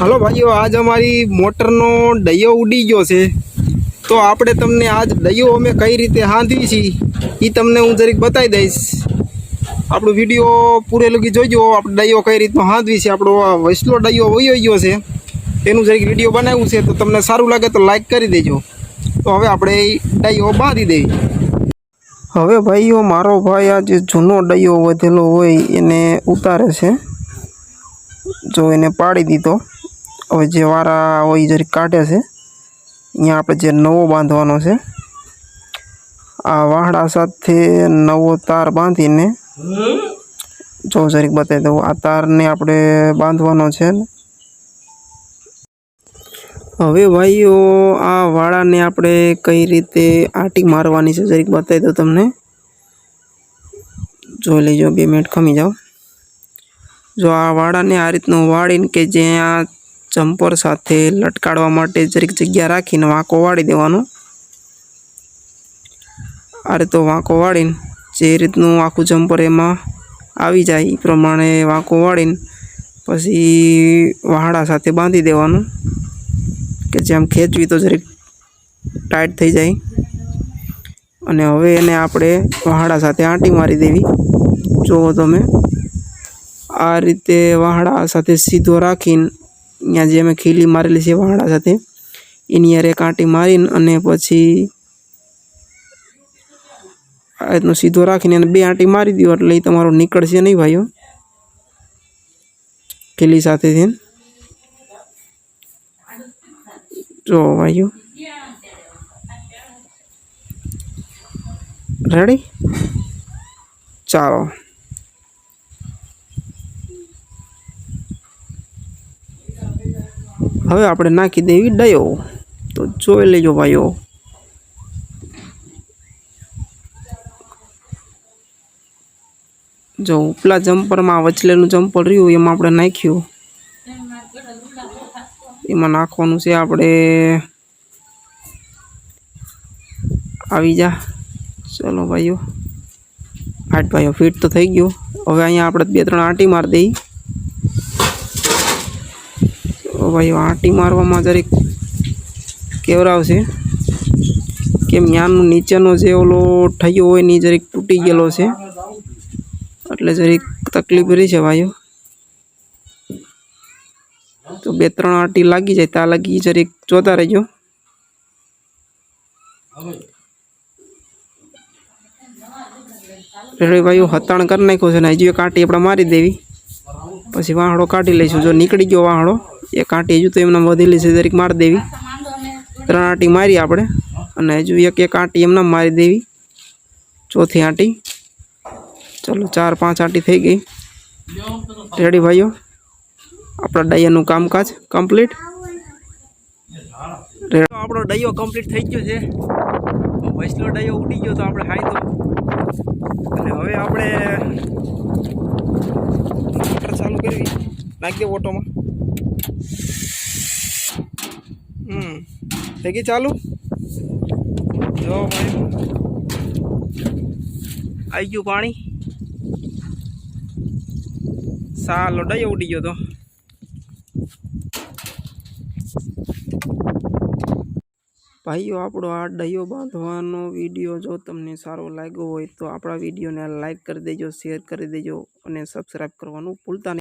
Hello ભાઈઓ, આજ અમારી મોટરનો ડૈયો ઉડી ગયો છે. તો આપણે તમને આજ ડૈયો અમે કઈ રીતે હાંધવી છીએ એ તમને હું જરીક બતાવી દઈશ. આપણો વીડિયો પૂરે લગી જોઈજો આપણે ડૈયો કઈ રીતનો હાંધવી છે, આપણો વૈસલો ડૈયો વયો ગયો છે. એનું જરીક વીડિયો બનાવ્યું છે, તો તમને સારું લાગે તો લાઈક કરી દેજો. તો હવે આપણે ડૈયો બાંધી દેવી હવે ભાઈઓ, મારો ભાઈ આ જે જૂનો ડૈયો વધેલો હોય એને ઉતારે છે. જો એને પાડી દીધો. હવે જે વારા હોય એ જરીક કાઢે છે. અહીંયા આપણે જે નવો બાંધવાનો છે, આ વાહડા સાથે નવો તાર બાંધીને જો જરીક બતાવી દઉં, આ તારને આપણે બાંધવાનો છે. હવે ભાઈઓ, આ વાળાને આપણે કઈ રીતે આટી મારવાની છે જરીક બતાવી દઉં તમને. જોઈ લેજો, બે મિનિટ ખમી જાઓ. જો આ વાળાને આ રીતનું વાળીને કે જ્યાં જમ્પર સાથે લટકાડવા માટે જરીક જગ્યા રાખીને વાંકો વાળી દેવાનો. આ રીતે વાંકો વાળીને જે રીતનું આખું જમ્પર એમાં આવી જાય એ પ્રમાણે વાંકો વાળીને પછી વાહડા સાથે બાંધી દેવાનું, કે જેમ ખેંચવી તો જરીક ટાઈટ થઈ જાય. અને હવે એને આપણે વાહડા સાથે આંટી મારી દેવી. જુઓ તમે આ રીતે વાહડા સાથે સીધો રાખીને અહીંયા જે અમે ખીલી મારેલી છે વાળા સાથે, એની યારે એક આંટી મારીને અને પછી આ રીતનો સીધો રાખીને અને બે આંટી મારી દો એટલે એ તમારો નીકળશે નહીં ભાઈઓ. ખીલી સાથેથી. જો ભાઈઓ. રેડી ચાલો. હવે આપણે નાખી દેવી ડયો. તો જોઈ લેજો ભાઈઓ. જો ઉપલા જમ્પરમાં વચલેલું જમ્પર રહ્યું, એમાં આપણે નાખ્યું. એમાં નાખવાનું છે આપણે આવી જા. ચલો ભાઈઓ. આઠ ભાઈઓ ફિટ તો થઈ ગયું. હવે અહીંયા આપણે બે ત્રણ આંટી મારી દઈ. તો ભાઈઓ આંટી મારવામાં જરીક કેવરાવશે. કેમ યાનું નીચેનો જે ઓલો થયો હોય ને જરીક તૂટી ગયેલો છે. એટલે જરીક તકલીફ રહી છે ભાઈઓ. તો બે ત્રણ આંટી લાગી જાય ત્યાં લાગી જરીક જોતા રહેજો. રેડી ભાઈઓ, હતાણ કરી નાખ્યો છે ને, હજી એક આંટી આપણે મારી દેવી. પછી વાહડો કાઢી લઈશું, જો નીકળી ગયો વાહડો. એ આંટી હજુ તો એમને વધેલી છે દરેક મારી દેવી. ત્રણ આંટી મારી આપણે, અને હજુ એક એક આંટી એમને મારી દેવી. ચોથી આંટી. ચલો, ચાર પાંચ આંટી થઈ ગઈ. રેડી ભાઈઓ, આપણા ડાયાનું કામકાજ કમ્પ્લીટ. આપણો ડાયો કમ્પ્લીટ થઈ ગયો છે. વૈસલો ડાયો ઉડી ગયો તો આપણે હાઈ તો અને હવે આપણે મોટર ચાલુ કરવી. નાખી ઓટોમાં. હમ. થઈ ચાલુ? જો ભાઈ. આવી ગયું પાણી. સાલો, ડાયો ઉડી ગયો તો. ભાઈઓ, આપણો આ ડયો બાંધવાનો વીડિયો જો તમને સારો લાગ્યો હોય તો આપણા વિડીયોને લાઈક કરી દેજો, શેર કરી દેજો અને સબસ્ક્રાઈબ કરવાનું ભૂલતા નહીં.